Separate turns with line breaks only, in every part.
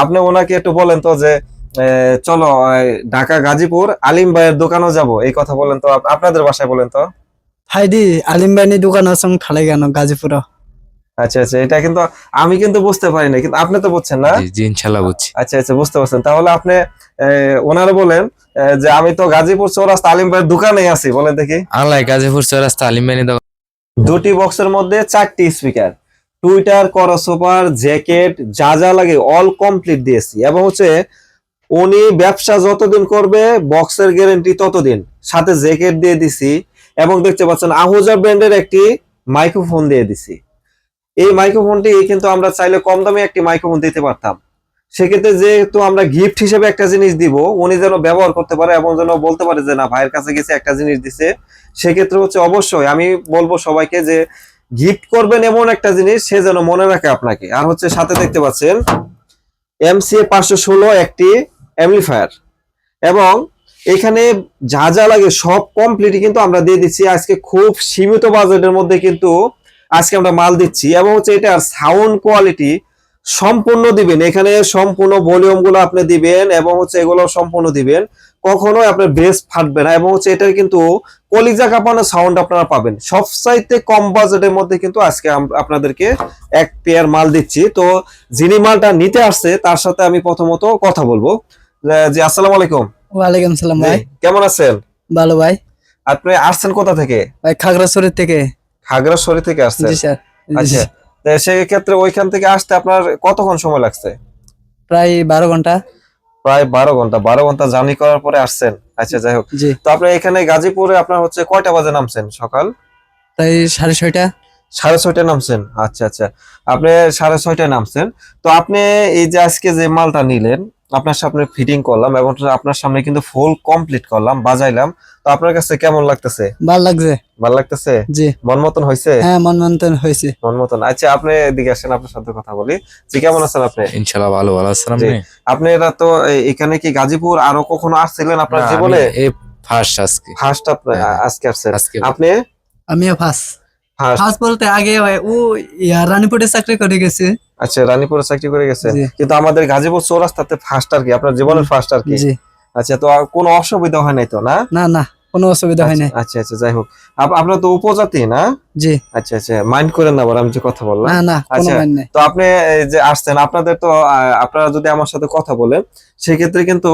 আপনি ওনাকে একটু বলেন তো যে চলো ঢাকা গাজীপুর আলিম ভাইয়ের দোকানও যাব। এই কথা বলেন তো আপনাদের বাসায় বলেন তো।
হাইদি আলিমবাইনি দোকান আছে ঠালে কেন গাজীপুর
আচ্ছা আচ্ছা এটা কিন্তু আমি কিন্তু বুঝতে পারি না কিন্তু আপনি তো বুঝছেন না?
জি জি ইনশাল্লাহ বুঝছি।
আচ্ছা আচ্ছা বুঝতে পারছেন। তাহলে আপনি ওনারা বলেন যে আমি তো গাজীপুর চৌরাস্তা আলিম ভাইয়ের দোকানেই আছি বলেন দেখি।
আল্লাহ গাজীপুর চৌরাস্তা আলিমবানি দোকান।
দুটি বক্সের মধ্যে চারটি স্পিকার টুইটার করসোপার জ্যাকেট যা যা লাগে অল কমপ্লিট দিয়েছি। এবং হচ্ছে, উনি ব্যবসা যতদিন করবে বক্সের গ্যারেন্টি ততদিন। সাথে জ্যাকেট দিয়ে দিছি, এবং দেখতে পাচ্ছেন আহুজা ব্র্যান্ডের একটি মাইক্রোফোন দিয়ে দিছি। এই মাইক্রোফোনটি কিন্তু আমরা চাইলে কম দামে একটি মাইক্রোফোন দিতে পারতাম। সেক্ষেত্রে যেহেতু আমরা গিফট হিসেবে একটা জিনিস দিব, উনি যেন ব্যবহার করতে পারে এবং যেন বলতে পারে যে, না, ভাইয়ের কাছে গেছে, একটা জিনিস দিছে। সেক্ষেত্রে হচ্ছে, অবশ্যই আমি বলব সবাইকে যে গিফট করবেন এমন একটা জিনিস, সে যেন মনে রাখে আপনাকে। আর হচ্ছে সাথে দেখতে পাচ্ছেন এমসিএ পাঁচশো ষোলো একটি অ্যামলিফায়ার এবং এখানে যা যা লাগে সব কমপ্লিট কিন্তু আমরা দিয়ে দিচ্ছি। আজকে খুব সীমিত বাজেটের মধ্যে কিন্তু আজকে আমরা মাল দিচ্ছি। এবং হচ্ছে এটার সাউন্ড কোয়ালিটি সম্পূর্ণ দিবেন। এখানে সম্পূর্ণ ভলিউমগুলো আপনি দিবেন এবং হচ্ছে এগুলো সম্পূর্ণ দিবেন। কখনোই আপনার বেস ফাটবে না। এবং হচ্ছে এটার কিন্তু কলিজা কাঁপানো সাউন্ড আপনারা পাবেন। সবচাইতে কম বাজেটের মধ্যে কিন্তু আজকে আপনাদেরকে এক পেয়ার মাল দিচ্ছি। তো যিনি মালটা নিতে আসছে তার সাথে আমি প্রথমত কথা বলব। জি আসসালামু আলাইকুম।
ওয়ালাইকুম সালাম
জি,
ভাই।
কেমন আছেন?
ভালো ভাই।
আপনি আসছেন কোথা থেকে?
ভাই খাগড়াছড়ি থেকে।
খাগড়াছড়ি থেকে আসছেন?
জি স্যার।
আচ্ছা। তো সেই ক্ষেত্রে ওইখান থেকে আসতে আপনার কতক্ষণ সময় লাগছে?
প্রায় বারো ঘণ্টা।
প্রায় বারো ঘণ্টা। বারো ঘণ্টা জার্নি করার পরে আসছেন। আচ্ছা যাই হোক। তো আপনি এখানে গাজীপুরে আপনার হচ্ছে কয়টা বাজে নামছেন সকাল?
তাই সাড়ে ছয়টা।
সাড়ে ছয়টায় নামছেন? আচ্ছা আচ্ছা। আপনি সাড়ে ছয়টায় নামছেন। তো আপনি এই যে আজকে যে মালটা নিলেন আপনার সামনে ফিটিং করলাম এবং আপনার সামনে কিন্তু ফুল কমপ্লিট করলাম বাজাইলাম। তো আপনার কাছে কেমন লাগতেছে?
ভালো লাগছে।
ভালো লাগতেছে?
জি।
মন মতন হয়েছে?
হ্যাঁ মন মন্তন হয়েছে।
মন মতন। আচ্ছা আপনি এদিকে আসেন আপনার সাথে কথা বলি। জি কেমন আছেন আপনি?
ইনশাল্লাহ ভালো ভালো আসসালাম
জি। আপনি? এরা তো এখানে কি গাজীপুর আরও কখনো আসছিলেন আপনার জীবনে?
এই ফার্স্ট আজকে।
ফার্স্ট আপনি
হ্যাঁ।
আজকে আসছেন।
আজকে।
আপনি?
আমিও ফার্স্ট
ফার্স্ট
বলতে আগে ও রানীপুরে চাকরি করে গেছে।
আচ্ছা রানীপুরে চাকরি করে
গেছে।
কিন্তু আমাদের গাজীপুর চৌরাস্তাতে ফার্স্ট আর কি আপনার জীবনের ফার্স্ট আর কি। আচ্ছা তো কোনো অসুবিধা হয় নাই তো না?
না না। কোনো অসুবিধা হয় নাই।
আচ্ছা আচ্ছা আচ্ছা, যাই হোক। আপ- আপনার তো উপজাতি না?
জি।
আচ্ছা আচ্ছা মাইন্ড করেন না আমি যে কথা বললাম।
না না কোনো
আচ্ছা।
নাই।
তো আপনি যে আসছেন আপনাদের তো আপনারা যদি আমার সাথে কথা বলেন সেক্ষেত্রে কিন্তু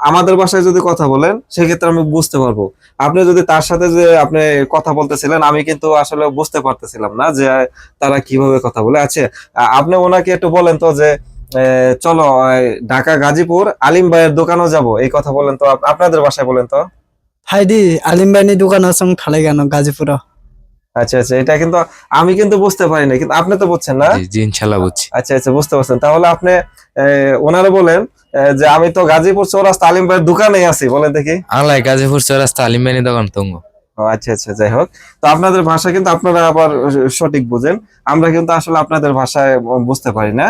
আমাদের ভাষায় যদি কথা বলেন সেক্ষেত্রে আমি বুঝতে পারব। আপনি যদি তার সাথে যে আপনি কথা বলতেছিলেন আমি কিন্তু আসলে বুঝতে পারতেছিলাম না যে তারা কীভাবে কথা বলে। আচ্ছা আপনি ওনাকে একটু বলেন তো যে চলো ঢাকা গাজীপুর আলিম ভাইয়ের দোকানও যাব। এই কথা বলেন তো আপনাদের ভাষায় বলেন তো।
হাইদি আলিমবাইনি দোকান আছে ঠালে কেন গাজীপুর।
আচ্ছা আচ্ছা এটা কিন্তু আমি কিন্তু বুঝতে পারি না কিন্তু আপনি তো বুঝছেন না?
জি জি ইনশাল্লাহ বুঝছি।
আচ্ছা আচ্ছা বুঝতে পারছেন। তাহলে আপনি ওনারা বলেন যে আমি তো গাজীপুর চৌরাস্তা আলিম ভাইয়ের দোকানেই আছি বলেন দেখি।
আল্লাহ গাজীপুর চৌরাস্তা আলিমবানি দোকান তঙ্গ
ও, আচ্ছা আচ্ছা যাই হোক। তো আপনাদের ভাষা কিন্তু আপনারা আবার সঠিক বুঝেন। আমরা কিন্তু আসলে আপনাদের ভাষায় বুঝতে পারি না।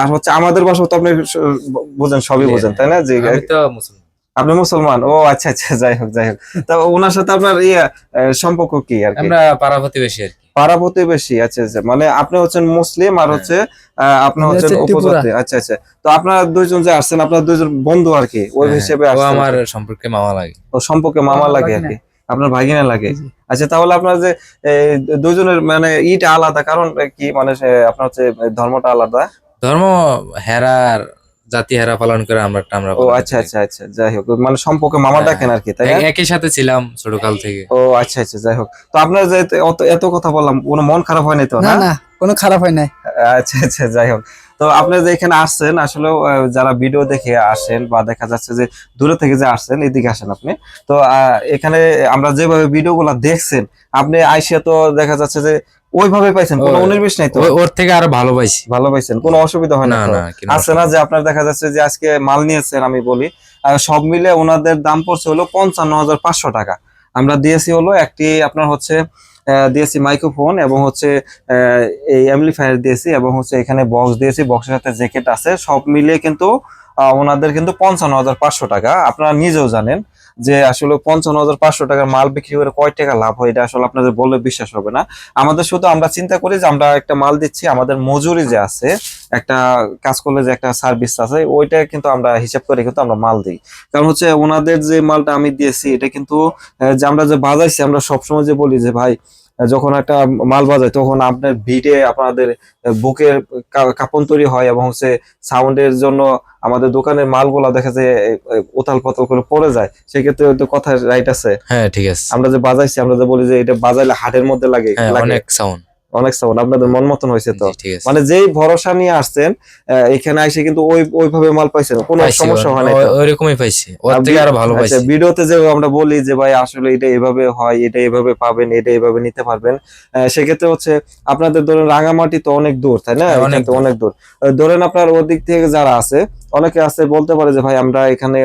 আর হচ্ছে আমাদের ভাষা তো আপনি বুঝেন সবই বুঝেন তাই না? যে
আমি তো মুসলমান
আপনি মুসলমান? ও আচ্ছা আচ্ছা যাই হোক যাই হোক। তো ওনার সাথে আপনার ইয়ে সম্পর্ক কি আর কি?
আমরা পাড়া প্রতিবেশী আর কি।
পাড়া প্রতিবেশী আচ্ছা আচ্ছা। মানে আপনি হচ্ছেন মুসলিম আর
হ্যাঁ।
হচ্ছে আপনি হচ্ছেন উপজাতি। আচ্ছা আচ্ছা। তো আপনারা দুইজন যে আসছেন আপনার দুইজন বন্ধু আর কি? ওই
হ্যাঁ,
হিসেবে
ও আমার সম্পর্কে মামা লাগে।
ও সম্পর্কে মামা লাগে আর কি? আপনার ভাগিনা লাগে? আচ্ছা তাহলে আপনার যে দুইজনের মানে ইটা আলাদা কারণ কি? মানে আপনার হচ্ছে ধর্মটা আলাদা।
ধর্ম হেরার জাতি হেরা পালন করে আমরা একটা আমরা
ও আচ্ছা আচ্ছা আচ্ছা যাই হোক মানে সম্পর্কে মামা
হ্যাঁ,
ডাকেন আর কি তাই না?
একই সাথে ছিলাম ছোটকাল থেকে।
ও আচ্ছা আচ্ছা যাই হোক। তো আপনার যে এত- অত এত কথা বললাম কোনো মন খারাপ হয় হয়নি তো
না
না?
কোনো খারাপ হয় নাই।
আচ্ছা আচ্ছা যাই হোক। তো আপনি যে এখানে আসছেন আসলে যারা ভিডিও দেখে আসেন বা দেখা যাচ্ছে যে দূরে থেকে যে আসছেন এদিকে আসেন আপনি। তো আহ, এখানে আমরা যেভাবে ভিডিওগুলো দেখছেন আপনি আইসিয়া তো দেখা যাচ্ছে যে ওইভাবে পাইছেন কোনো উনিশ নাই তো?
ওর থেকে আরও ভালো পাইছি।
ভালো পাইছেন কোনো অসুবিধা হয় না আছে না যে আপনার দেখা যাচ্ছে যে আজকে মাল নিয়েছেন আমি বলি সব মিলে ওনাদের দাম পড়ছে হলো পঞ্চান্ন হাজার পাঁচশো টাকা। আমরা দিয়েছি হলো একটি আপনার হচ্ছে দিয়েছি মাইক্রোফোন এবং হচ্ছে এই অ্যামলিফায়ার দিয়েছি এবং হচ্ছে এখানে বক্স দিয়েছি বক্সের সাথে জ্যাকেট আছে। সব মিলিয়ে কিন্তু ওনাদের কিন্তু পঞ্চান্ন হাজার পাঁচশো টাকা আপনারা নিজেও জানেন। যে আসলে পঞ্চান্ন হাজার পাঁচশো টাকার মাল বিক্রি করে কয় টাকা লাভ হয়, এটা আসলে আপনাদের বললে বিশ্বাস হবে না। আমাদের শুধু আমরা চিন্তা করি যে আমরা একটা মাল দিচ্ছি, আমাদের মজুরি যে আছে, একটা কাজ করলে যে একটা সার্ভিস আছে, ওইটা কিন্তু আমরা হিসাব করে কিন্তু আমরা মাল দিই। কারণ হচ্ছে ওনাদের যে মালটা আমি দিয়েছি, এটা কিন্তু যে আমরা যে বাজাইছি, আমরা সবসময় যে বলি যে, ভাই যখন একটা মাল বাজায় তখন আপনার ভিড়ে আপনাদের বুকের কাপন তৈরি হয় এবং হচ্ছে সাউন্ডের জন্য আমাদের দোকানের মালগুলা দেখা যায় উতাল পাতাল করে পড়ে যায়। সেক্ষেত্রে তো কথা রাইট আছে।
হ্যাঁ ঠিক আছে।
আমরা যে বাজাইছি আমরা যে বলি যে এটা বাজাইলে হাটের মধ্যে লাগে
হ্যাঁ
লাগে।
অনেক সাউন্ড
অনেক সাউন্ড আপনাদের মন মতন হয়েছে তো। মানে যেই ভরসা নিয়ে আসছেন এখানে এসে কিন্তু ওই ওইভাবে মাল পাইছেন কোনো সমস্যা হয় না
ওইরকমই পাইছি ওর থেকে আরও ভালো
আচ্ছা,
পাইছি।
ভিডিওতে যে আমরা বলি যে ভাই আসলে এটা এভাবে হয় এটা এভাবে পাবেন এটা এভাবে নিতে পারবেন। সেক্ষেত্রে হচ্ছে আপনাদের ধরেন রাঙামাটি তো অনেক দূর তাই না?
হ্যাঁ, অনেক
থেকে অনেক দূর। ধরেন আপনার ওদিক থেকে যারা আছে অনেকে আছে বলতে পারে যে ভাই আমরা এখানে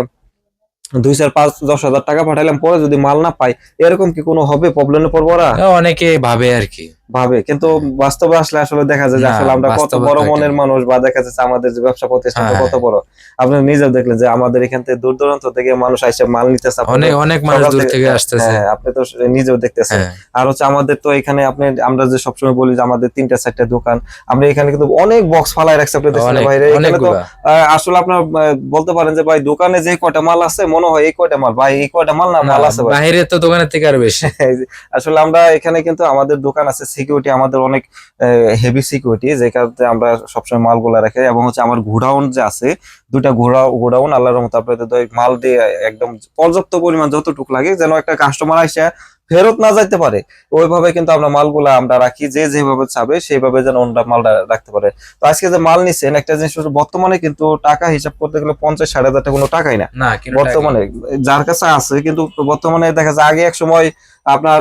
দুই চার পাঁচ দশ হাজার টাকা পাঠাইলাম পরে যদি মাল না পাই এরকম কি কোনো হবে প্রবলেমে পড়ব ওরা?
হ্যাঁ, অনেকে ভাবে আর কি।
ভাবে। কিন্তু বাস্তবে আসলে আসলে দেখা যায় যে আসলে আমরা কত বড় মনের মানুষ বা দেখা যাচ্ছে আমাদের যে ব্যবসা প্রতিষ্ঠান
হ্যাঁ,
কত বড়। আপনি নিজেও দেখলেন যে আমাদের এখান থেকে দূর দূরান্ত থেকে মানুষ এসে মাল নিতেছে
অনেক অনেক মানুষ দূর থেকে আসতেছে।
হ্যাঁ আপনি তো নিজেও দেখতেছেন।
হ্যাঁ।
আর হচ্ছে আমাদের তো এখানে আপনি আমরা যে সবসময় বলি যে আমাদের তিনটা চারটা দোকান আমরা এখানে কিন্তু অনেক বক্স ফালাই রাখছি আপনি দেখছেন বাইরে। এখানে তো আসলে আপনার বলতে পারেন যে ভাই দোকানে যে কয়টা মাল আছে মনে হয় এই কয়টা মাল ভাই এই কয়টা মাল না
না,
মাল আছে
বাইরে তো দোকানের থেকে আর বেশি।
আসলে আমরা এখানে কিন্তু আমাদের দোকান আছে সিকিউরিটি আমাদের অনেক হেভি সিকিউরিটি যে কারণে আমরা সবসময় মালগুলা রাখি এবং হচ্ছে আমার গোডাউন যে আছে দুটা ঘোড়া গোডাউন আল্লাহর রহমতে আপনাদের মাল দিয়ে একদম পর্যাপ্ত পরিমাণ যতটুকু লাগে যেন একটা কাস্টমার আসে ফেরত না যাইতে পারে। ওইভাবে কিন্তু আমরা মালগুলা আমরা রাখি যে যেভাবে চাবে সেইভাবে যেন ওনারা মালটা রাখতে পারে। তো আজকে যে মাল নিচ্ছেন একটা জিনিস হচ্ছে বর্তমানে কিন্তু টাকা হিসাব করতে গেলে পঞ্চাশ ষাট হাজার টাকা কোনো টাকাই না। বর্তমানে যার কাছে আছে কিন্তু বর্তমানে দেখা যায় আগে এক সময় আপনার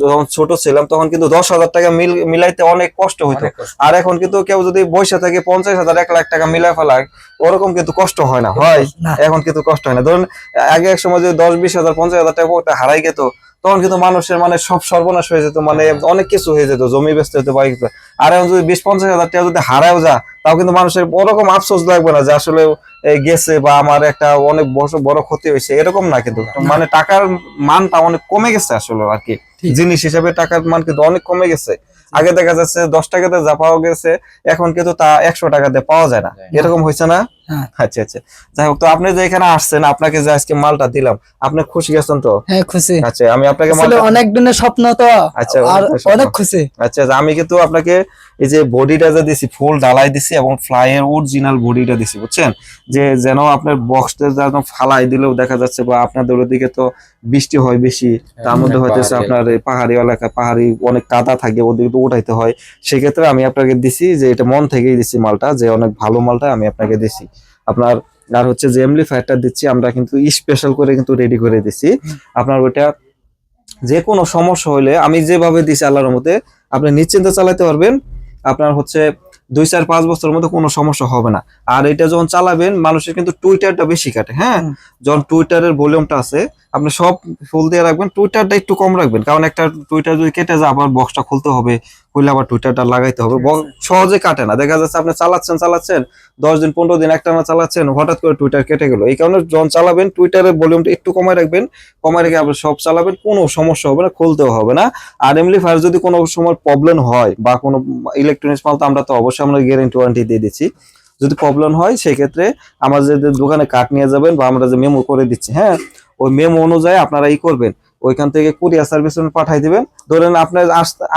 যখন ছোট ছিলাম তখন কিন্তু দশ হাজার টাকা মিল মিলাইতে অনেক কষ্ট হইতো। আর এখন কিন্তু কেউ যদি বৈশা থাকে পঞ্চাশ হাজার এক লাখ টাকা মিলাই ফেলায় ওরকম কিন্তু কষ্ট হয় না। হয় এখন কিন্তু কষ্ট হয় না। ধরুন আগে এক সময় যদি দশ বিশ হাজার পঞ্চাশ হাজার টাকা ওটা হারাই যেত তখন কিন্তু মানুষের মানে সব সর্বনাশ হয়ে যেত মানে অনেক কিছু হয়ে যেত জমি বেচতে হতে পারে। আর এখন যদি বিশ পঞ্চাশ হাজার টাকা যদি হারাও যা তাও কিন্তু মানুষের ওরকম আফসোস লাগবে না যে আসলে গেছে বা আমার একটা অনেক বড় বড় ক্ষতি হয়েছে এরকম না কিন্তু মানে টাকার মানটা অনেক কমে গেছে আসলে আর কি। জিনিস হিসেবে টাকার মান কিন্তু অনেক কমে গেছে আগে দেখা যাচ্ছে দশ টাকাতে যা পাওয়া গেছে এখন কিন্তু তা একশো টাকাতে পাওয়া যায় না এরকম হয়েছে না। আচ্ছা আচ্ছা। যাই হোক তো আপনি যে এখানে আসছেন আপনাকে যে আজকে মালটা দিলাম আপনি খুশি গেছেন তো?
হ্যাঁ খুশি।
আচ্ছা আমি আপনাকে
অনেক দিনের স্বপ্ন তো
আচ্ছা, অনেক
খুশি।
আচ্ছা আচ্ছা, আমি কিন্তু আপনাকে এই যে বডিটা যে দিছি ফুল ডালাই দিছি এবং ফ্লাইয়ের অরিজিনাল বডিটা দিছি বুঝছেন? যে যেন আপনার বক্সটা যেন ফালাই দিলেও দেখা যাচ্ছে বা আপনাদের ওদিকে তো বৃষ্টি হয় বেশি তার মধ্যে হইতেছে আপনার পাহাড়ি এলাকা পাহাড়ি অনেক কাদা থাকে ওদিকে তো উঠাইতে হয়। সেক্ষেত্রে আমি আপনাকে দিছি যে এটা মন থেকেই দিছি মালটা যে অনেক ভালো মালটা আমি আপনাকে দিছি। আপনার আর হচ্ছে যে এমপ্লিফায়ারটা দিচ্ছি আমরা কিন্তু স্পেশাল করে কিন্তু রেডি করে দিছি। আপনার ওইটা যে কোনো সমস্যা হলে আমি যেভাবে দিছি আল্লাহর মতে আপনি নিশ্চিন্তে চালাতে পারবেন। আপনার হচ্ছে দুই চার পাঁচ বছরের মধ্যে কোনো সমস্যা হবে না। আর এটা যখন চালাবেন মানুষের কিন্তু টুইটারটা বেশি কাটে হ্যাঁ? যখন টুইটারের ভলিউমটা আছে আপনি সব ফুল দিয়ে রাখবেন টুইটারটা একটু কম রাখবেন। কারণ একটা টুইটার যদি কেটে যায় আবার বক্সটা খুলতে হবে খুলে আবার টুইটারটা লাগাইতে হবে। সহজে কাটে না। দেখা যাচ্ছে আপনি চালাচ্ছেন চালাচ্ছেন দশ দিন পনেরো দিন একটা না চালাচ্ছেন হঠাৎ করে টুইটার কেটে গেল। এই কারণে যখন চালাবেন টুইটারের ভলিউমটা একটু কমায় রাখবেন কমায় রেখে আপনি সব চালাবেন কোনো সমস্যা হবে না খুলতেও হবে না। আর এমনি ফায়ার যদি কোনো সময় প্রবলেম হয় বা কোনো ইলেকট্রনিক্স মাল তো আমরা তো অবশ্যই আমরা গ্যারেন্টি ওয়ারেন্টি দিয়ে দিচ্ছি। যদি প্রবলেম হয় সেক্ষেত্রে আমাদের দোকানে কাঠ নিয়ে যাবেন বা আমরা যে মেমো করে দিচ্ছি হ্যাঁ? ওই মেমো অনুযায়ী আপনারা ই করবেন। ওইখান থেকে কুরিয়ার সার্ভিস পাঠাই দিবেন। ধরেন আপনার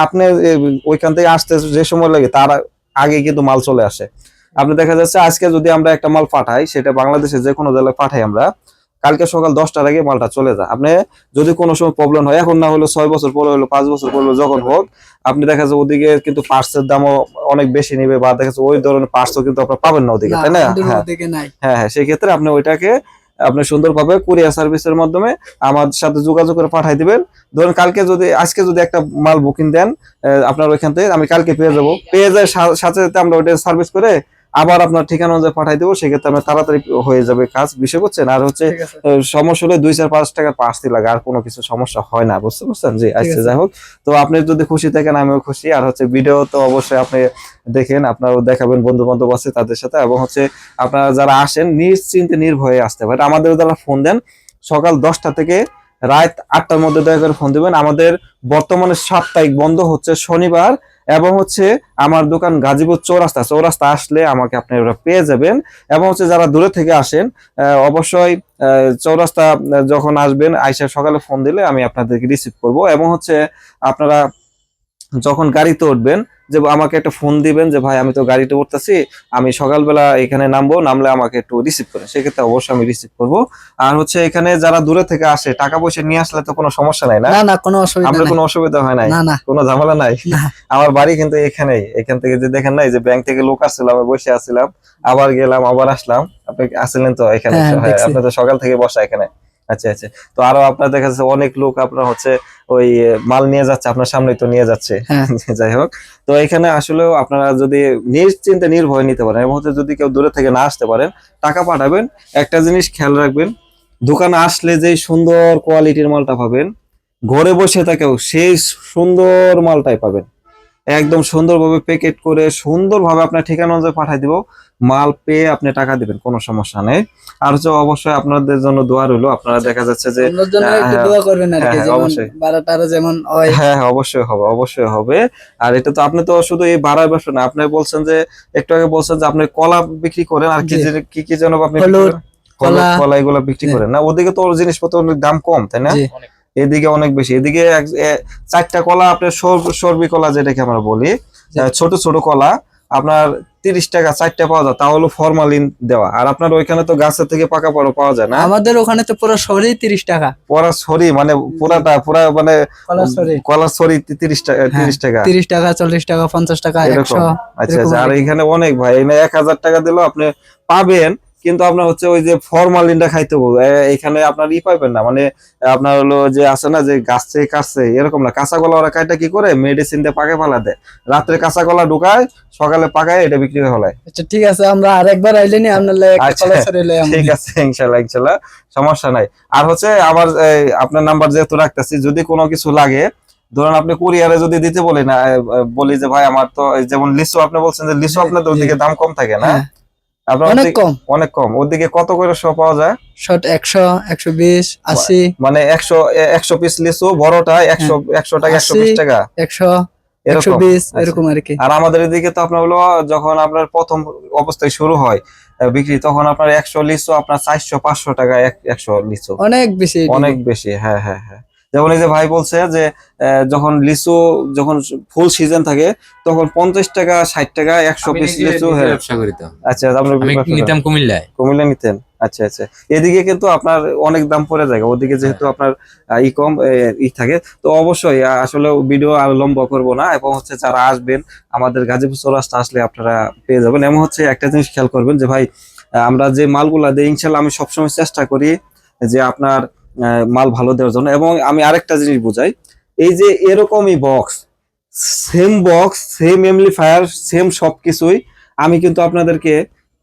আপনি ওইখান থেকে আসতে যে সময় লাগে তার আগে কিন্তু মাল চলে আসে। আপনি দেখা যাচ্ছে আজকে যদি আমরা একটা মাল পাঠাই সেটা বাংলাদেশে যে কোনো জেলায় পাঠাই আমরা কালকে সকাল দশটার আগে মালটা চলে যায়। আপনি যদি কোনো সময় প্রবলেম হয় এখন না হলো ছয় বছর পরে হলো পাঁচ বছর পরে যখন হোক আপনি দেখা যাচ্ছে ওদিকে কিন্তু পার্টসের দামও অনেক বেশি নেবে বা দেখা যাচ্ছে ওই ধরনের পার্টসও কিন্তু আপনার পাবেন না ওদিকে তাই না? হ্যাঁ। হ্যাঁ হ্যাঁ সেক্ষেত্রে আপনি ওইটাকে আপনি সুন্দরভাবে কুরিয়ার সার্ভিসের মাধ্যমে আমার সাথে যোগাযোগ করে পাঠাই দিবেন। ধরুন কালকে যদি, আজকে যদি একটা মাল বুকিং দেন আপনার ওইখান থেকে আমি কালকে পেয়ে যাব। পেয়ে যায় সাথে সাথে আমরা ওইটা সার্ভিস করে আবার আপনার ঠিকানা অনুযায়ী পাঠাই দেবো সেক্ষেত্রে আপনার তাড়াতাড়ি হয়ে যাবে কাজ বিষয় করছেন আর হচ্ছে সমস্যা হলে দুই চার পাঁচ টাকার পাঁচটি লাগে আর কোনো কিছু সমস্যা হয় না বুঝতে পারছেন জি আচ্ছা যাই হোক। তো আপনি যদি খুশি থাকেন আমিও খুশি। আর হচ্ছে ভিডিও তো অবশ্যই আপনি দেখেন আপনারাও দেখাবেন বন্ধু বান্ধব আছে তাদের সাথে। এবং হচ্ছে আপনারা যারা আসেন নিশ্চিন্তে নির্ভয়ে আসতে পারেন। আমাদের যারা ফোন দেন সকাল দশটা থেকে রাত আটটার মধ্যে দয়া করে ফোন দিবেন। আমাদের বর্তমানে সাপ্তাহিক বন্ধ হচ্ছে শনিবার এবং হচ্ছে আমার দোকান গাজীপুর চৌরাস্তা চৌরাস্তা আসলে আমাকে আপনারা পেয়ে যাবেন। এবং হচ্ছে যারা দূরে থেকে আসেন অবশ্যই চৌরাস্তা যখন আসবেন, আইসা সকালে ফোন দিলে আমি আপনাদেরকে রিসিভ করব। এবং হচ্ছে আপনারা যখন গাড়িতে উঠবেন যে আমাকে একটা ফোন দিবেন যে ভাই আমি তো গাড়িতে উঠতেছি আমি সকালবেলা এখানে নামবো নামলে আমাকে একটু রিসিভ করেন। সেক্ষেত্রে অবশ্যই আমি রিসিভ করব। আর হচ্ছে এখানে যারা দূরে থেকে আসে টাকা পয়সা নিয়ে আসলে তো কোনো সমস্যা নাই না?
না কোনো অসুবিধা
আপনার কোনো অসুবিধা হয় নাই? কোনো ঝামেলা নাই? আমার বাড়ি কিন্তু এখানেই। এখান থেকে যে দেখেন নাই যে ব্যাংক থেকে লোক আসছিল আমি বসে আছিলাম আবার গেলাম আবার আসলাম। আপনি আসছিলেন তো এখানে?
হ্যাঁ,
হ্যাঁ, আপনি তো সকাল থেকে বসা এখানে। আচ্ছা আচ্ছা। তো আরও আপনার দেখা যাচ্ছে অনেক লোক আপনার হচ্ছে ওই মাল নিয়ে যাচ্ছে আপনার সামনে তো নিয়ে যাচ্ছে।
হ্যাঁ।
যাই হোক। তো এখানে আসলেও আপনারা যদি নিশ্চিন্তে নির্ভয় নিতে পারেন এই মুহূর্তে যদি কেউ দূরে থেকে না আসতে পারেন টাকা পাঠাবেন। একটা জিনিস খেয়াল রাখবেন দোকানে আসলে যে সুন্দর কোয়ালিটির মালটা পাবেন ঘরে বসে থাকেও সেই সুন্দর মালটাই পাবেন। একদম সুন্দরভাবে প্যাকেট করে সুন্দরভাবে আপনার ঠিকানা অনুযায়ী পাঠিয়ে দিব। মাল পেয়ে আপনি টাকা দিবেন কোনো সমস্যা নেই। আর হচ্ছে অবশ্যই আপনাদের জন্য দোয়া রইল। আপনারা দেখা যাচ্ছে যে হ্যাঁ, হ্যাঁ,
দোয়া করবেন আর
হ্যাঁ,
কি
হ্যাঁ, অবশ্যই।
যেমন হয়।
অবশ্যই হবে অবশ্যই হবে। আর এটা তো আপনি তো শুধু এই ভাড়ার ব্যবসা না আপনি বলছেন যে একটু আগে বলছেন যে আপনি কলা বিক্রি করেন আর কি কি কি যেন আপনি
কলা।
কলা। এগুলো বিক্রি করেন। না ওদিকে তো ওর জিনিসপত্র অনেক দাম কম তাই না। এদিকে অনেক বেশি। এদিকে চারটা কলা আপনার সর- সর্বি কলা যেটাকে আমরা বলি ছোট ছোট কলা আপনার তিরিশ টাকা চারটা পাওয়া যায়। তা হলো ফরমালিন দেওয়া। আর আপনার ওইখানে তো গাছের থেকে পাকা পড়ো পাওয়া যায় না?
আমাদের ওখানে তো পুরো শরীর তিরিশ টাকা।
পরা সরি মানে পুরাটা পুরা মানে
কলা
সরি তিরিশ টাকা
হ্যাঁ,
তিরিশ টাকা।
তিরিশ টাকা চল্লিশ টাকা পঞ্চাশ টাকা
আচ্ছা আচ্ছা। আর এখানে অনেক ভাই এক হাজার টাকা দিলেও আপনি পাবেন। কিন্তু আপনার হচ্ছে ওই যে ফরমালিনটা খাইতে হবে এখানে আপনার ই পাইবেন না। মানে আপনার হলো যে আছে না যে গাছ থেকে কাটছে এরকম না। কাঁচা কলা ওরা কাইটা কি করে? মেডিসিন দিয়ে পাকে ফেলা দেয়। রাত্রে কাঁচা কলা ঢুকায় সকালে পাকায় এটা বিক্রি করে ফেলায়।
আচ্ছা ঠিক আছে আমরা আরেকবার আইলে নি আপনার
আচ্ছা। ঠিক আছে ইনশাল্লাহ ইনশাল্লাহ সমস্যা নাই। আর হচ্ছে আবার আপনার নাম্বার যেহেতু রাখতেছি যদি কোনো কিছু লাগে ধরুন আপনি কুরিয়ারে যদি দিতে বলি না বলি যে ভাই আমার তো যেমন লিচু আপনি বলছেন যে লিচু আপনাদের ওদিকে দাম কম থাকে না?
হ্যাঁ, অনেক কম।
অনেক কম। ওদিকে কত করে শো পাওয়া যায়?
শর্ট একশো একশো বিশ আশি।
মানে একশো একশো পিস লিচু বড়টা একশো একশো টাকা একশো বিশ। টাকা?
একশো একশো
এরকম
বিশ
আচ্ছা।
এরকম আর কি।
আর আমাদের এদিকে তো আপনার হলো যখন আপনার প্রথম অবস্থায় শুরু হয় বিক্রি তখন আপনার একশো লিচু আপনার চারশো পাঁচশো টাকা এক- একশো লিচু।
অনেক বেশি
অনেক বেশি হ্যাঁ হ্যাঁ হ্যাঁ। যেমন এই যে ভাই বলছে যে যখন লিচু যখন ফুল সিজন থাকে তখন পঞ্চাশ টাকা ষাট টাকা একশো পিস লিচু হ্যাঁ।
ব্যবসা করি
আচ্ছা
নিতাম কুমিল্লায়।
কুমিল্লা নিতেন? আচ্ছা আচ্ছা। এদিকে কিন্তু আপনার অনেক দাম পড়ে যায়। ওদিকে যেহেতু আপনার ই কম ই থাকে। তো অবশ্যই আসলে ভিডিও আর লম্বা করব না। এবং হচ্ছে যারা আসবেন আমাদের গাজীপুর চৌরাস্তা আসলে আপনারা পেয়ে যাবেন। এবং হচ্ছে একটা জিনিস খেয়াল করবেন যে ভাই আমরা যে মালগুলা দিই ইনশাল্লাহ আমি সবসময় চেষ্টা করি যে আপনার মাল ভালো দেওয়ার জন্য। এবং আমি আরেকটা জিনিস বুঝাই, এই যে এরকমই box same box same amplifier same সব কিছুই আমি কিন্তু আপনাদেরকে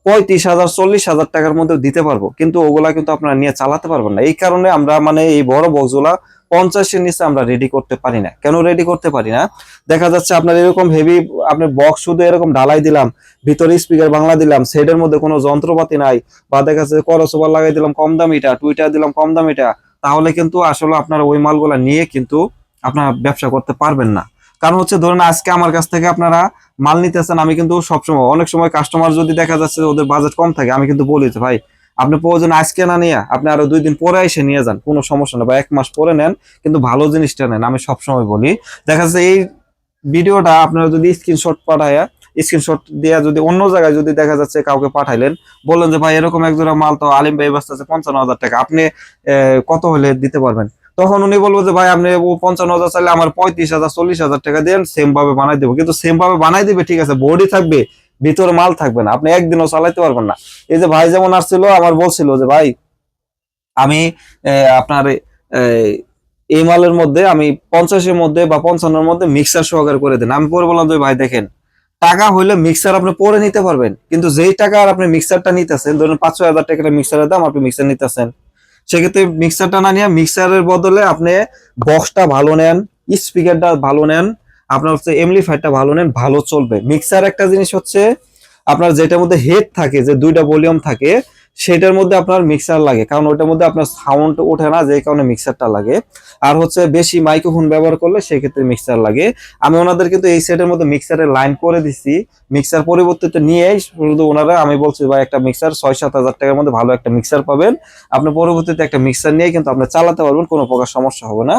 পঁয়ত্রিশ হাজার, চল্লিশ হাজার টাকার মধ্যে দিতে পারব। কিন্তু ওগুলা কিন্তু আপনারা নিয়ে চালাতে পারবেন না। এই কারণে আমরা মানে এই বড় বক্সগুলা পঞ্চাশের নিচে আমরা রেডি করতে পারি না। কেন রেডি করতে পারি না? দেখা যাচ্ছে আপনার এরকম হেভি আপনার বক্স শুধু এরকম ঢালাই দিলাম, ভিতরে স্পিকার বাংলা দিলাম সেটের মধ্যে কোনো যন্ত্রপাতি নাই, বা দেখা যাচ্ছে করসোবার লাগাই দিলাম কম দামিটা টুইটার দিলাম কম দামিটা তাহলে কিন্তু আসলে আপনারা ওই মালগুলা নিয়ে কিন্তু আপনারা ব্যবসা করতে পারবেন না। কারণ হচ্ছে ধরুন আজকে আমার কাছ থেকে আপনারা মাল নিতেছেন, আমি কিন্তু সবসময়, অনেক সময় কাস্টমার যদি দেখা যাচ্ছে ওদের বাজেট কম থাকে, আমি কিন্তু বলি ভাই আপনি প্রয়োজন আজকে না নিয়ে আপনি আরও দুই দিন পরে এসে নিয়ে যান, কোনো সমস্যা নেই। বা এক মাস পরে নেন, কিন্তু ভালো জিনিসটা নেন, আমি সবসময় বলি। দেখা যাচ্ছে এই ভিডিওটা আপনারা যদি স্ক্রিনশট পাঠায় স্ক্রিনশট দিয়ে যদি অন্য জায়গায় যদি দেখা যাচ্ছে কাউকে পাঠাইলেন, বললেন যে, ভাই, এরকম একজোড়া মাল তো আলিম ভাই ব্যস্ত আছে, পঞ্চান্ন হাজার টাকা, আপনি কত হলে দিতে পারবেন? তখন উনি বলব যে, ভাই, আপনি ও পঞ্চান্ন হাজার চাইলে আমার পঁয়ত্রিশ হাজার, চল্লিশ হাজার টাকা দেন সেম ভাবে বানাই দেবো। কিন্তু সেম ভাবে বানাই দিবে, ঠিক আছে, বডি থাকবে ভিতরে মাল থাকবে না। আপনি একদিনও চালাইতে পারবেন না। এই যে ভাই যেমন আসছিল, আমার বলছিল যে, ভাই, আমি আপনার এই মালের মধ্যে আমি পঞ্চাশের মধ্যে বা পঞ্চান্নর মধ্যে মিক্সার সহকারে করে দেন। আমি পরে বললাম যে, ভাই, দেখেন, টাকা হইলে মিক্সার আপনি পরে নিতে পারবেন। কিন্তু যেই টাকা আর আপনি মিক্সারটা নিতেছেন, ধরুন পাঁচশো হাজার টাকার মিক্সারের দাম আপনি মিক্সার নিতেছেন। সেক্ষেত্রে মিক্সারটা না নিয়ে মিক্সারের বদলে আপনি বক্সটা ভালো নেন স্পিকারটা ভালো নেন আপনার হচ্ছে এমলিফায়ারটা ভালো নেন, ভালো চলবে। মিক্সার একটা জিনিস হচ্ছে আপনার যেটার মধ্যে হেড থাকে, যে দুইটা ভলিউম থাকে সেটার মধ্যে আপনার মিক্সার লাগে। কারণ ওটার মধ্যে আপনার সাউন্ড ওঠে না যে কারণে মিক্সারটা লাগে। আর হচ্ছে বেশি মাইক্রোফোন ব্যবহার করলে সেক্ষেত্রে মিক্সার লাগে। আমি ওনাদের কিন্তু এই সেটের মধ্যে মিক্সারের লাইন করে দিছি। মিক্সার পরিবর্তিত নিয়েই শুধু ওনারা, আমি বলছি ভাই, একটা মিক্সার ছয় সাত হাজার টাকার মধ্যে ভালো একটা মিক্সার পাবেন। আপনি পরবর্তীতে একটা মিক্সার নিয়ে কিন্তু আপনি চালাতে পারবেন, কোনো প্রকার সমস্যা হবে না।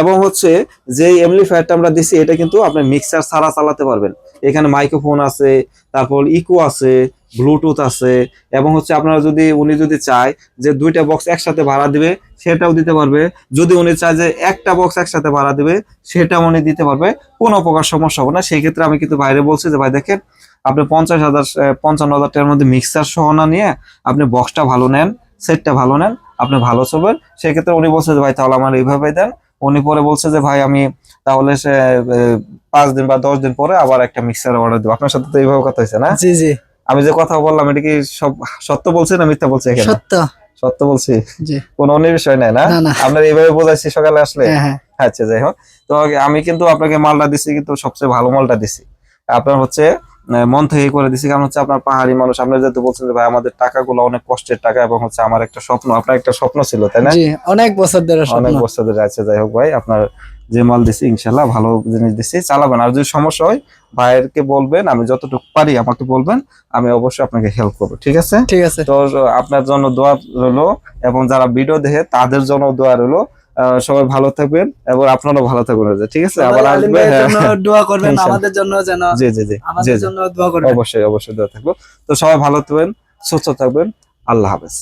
এবং হচ্ছে যে এমলিফায়ারটা আমরা দিছি, এটা কিন্তু আপনি মিক্সার ছাড়া চালাতে পারবেন। এখানে মাইক্রোফোন আছে, তারপর ইকো আছে ব্লুটুথ আছে, এবং হচ্ছে আপনারা যদি, উনি যদি চায় যে দুইটা বক্স একসাথে ভাড়া দিবে, সেটাও দিতে পারবে। যদি উনি চায় যে একটা বক্স একসাথে ভাড়া দিবে, সেটাও উনি দিতে পারবে। কোনো প্রকার সমস্যা হবে না। সেই ক্ষেত্রে আমি কিন্তু বাইরে বলছি যে, ভাই, দেখেন, আপনি পঞ্চাশ হাজার পঞ্চান্ন হাজার টাকার মধ্যে মিক্সার সহ না নিয়ে আপনি বক্সটা ভালো নেন সেটটা ভালো নেন, আপনি ভালো চলবেন। সেক্ষেত্রে উনি বলছে যে, ভাই, তাহলে আমার এইভাবে দেন। উনি পরে বলছে যে, ভাই, আমি তাহলে সে পাঁচ দিন বা দশ দিন পরে আবার একটা মিক্সার অর্ডার দেবো। আপনার সাথে তো এইভাবে কথা হয়েছে না?
জি জি।
আমি যে কথা বললাম এটা কি সব সত্য বলছি না মিথ্যা বলছি এখানে?
সত্য।
সত্য বলছি?
জি।
কোনো অন্য বিষয় নাই না? আপনার এইভাবে বোঝাইছি সকালে আসলে?
হ্যাঁ হ্যাঁ।
আচ্ছা যাই হোক। তো আমি কিন্তু আপনাকে মালটা দিছি কিন্তু সবচেয়ে ভালো মালটা দিছি। আপনার হচ্ছে মন থেকে করে দিছি কারণ হচ্ছে আপনার পাহাড়ি মানুষ আপনার যেহেতু বলছেন যে ভাই আমাদের টাকাগুলো অনেক কষ্টের টাকা এবং হচ্ছে আমার একটা স্বপ্ন। আপনার একটা স্বপ্ন ছিল তাই না?
জি অনেক বছর ধরে
অনেক বছর ধরে। আছে যাই হোক ভাই আপনার যে মাল দিছি ইনশাল্লাহ ভালো জিনিস দিছি চালাবেন। আর যদি সমস্যা হয় ভাইয়েরকে বলবেন আমি যতটুকু পারি আমাকে বলবেন আমি অবশ্যই আপনাকে হেল্প করব ঠিক আছে?
ঠিক আছে।
তো আপনার জন্য দোয়া রইল এবং যারা ভিডিও দেখে তাদের জন্য দোয়া রইল। সবাই ভালো থাকবেন এবং আপনারাও ভালো থাকবেন ঠিক আছে? আবার আসবে হ্যাঁ।
দোয়া করবেন আমাদের জন্য যেন
জি জি জি
আমাদের জন্য দোয়া করবেন।
অবশ্যই অবশ্যই দোয়া থাকব। তো সবাই ভালো থাকবেন সুস্থ থাকবেন। আল্লাহ হাফেজ।